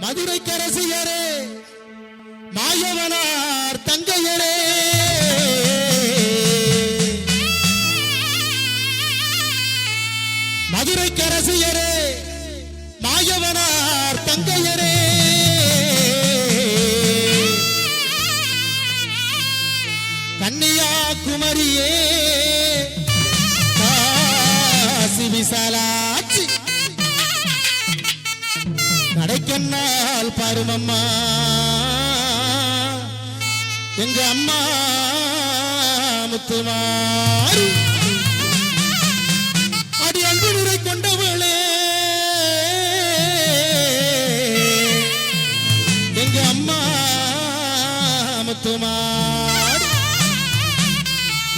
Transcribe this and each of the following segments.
மதுரை கரசியரே மாயவனார் தங்கையரே. மதுரை கரசியரே மாயவனார் தங்கையரே. பாருமம்மா. எங்க அம்மா முத்துமாரி. அடி அன்பு நிறை கொண்டவளே. எங்க அம்மா முத்துமாரி.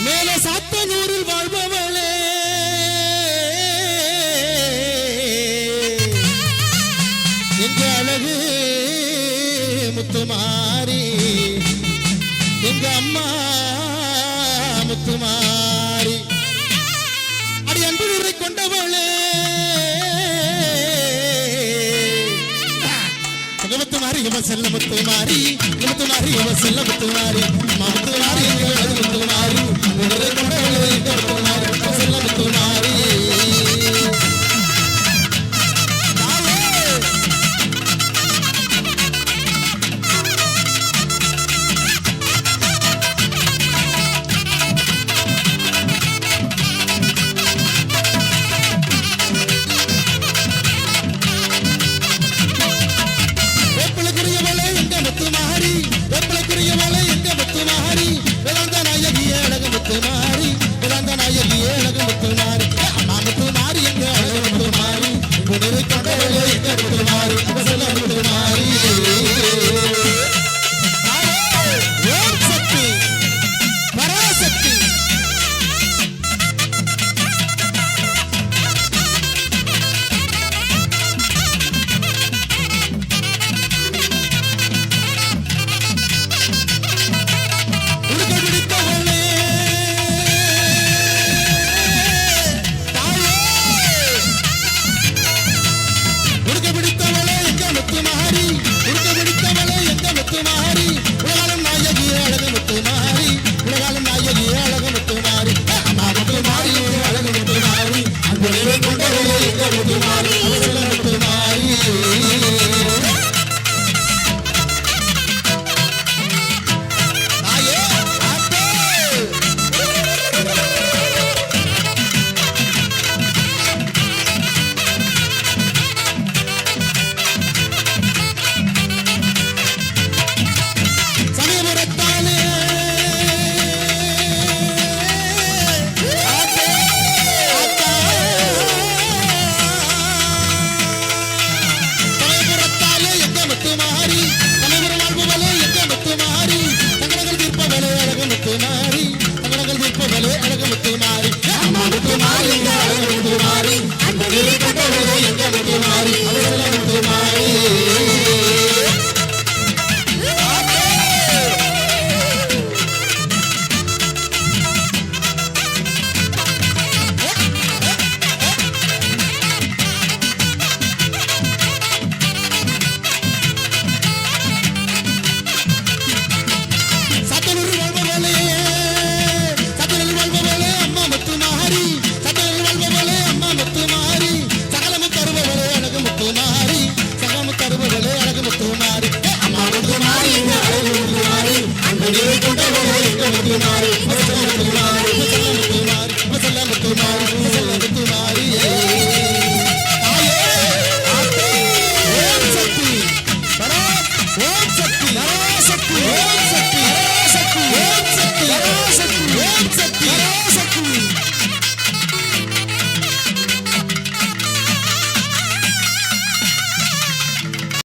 மேலே சாத்தனூரில் வாழ்பவளே. எங்க அழகு முத்துமாரி எங்க அம்மா முத்துமாரி அடி அன்பு உரை கொண்டவளே. முத்துமாரி இவ செல்ல முத்துமாரி முத்துமாரி இவ செல்ல முத்துமாரி முத்துமாரி முத்துமாரி Puerto Rico. వెలుగుతున్నారు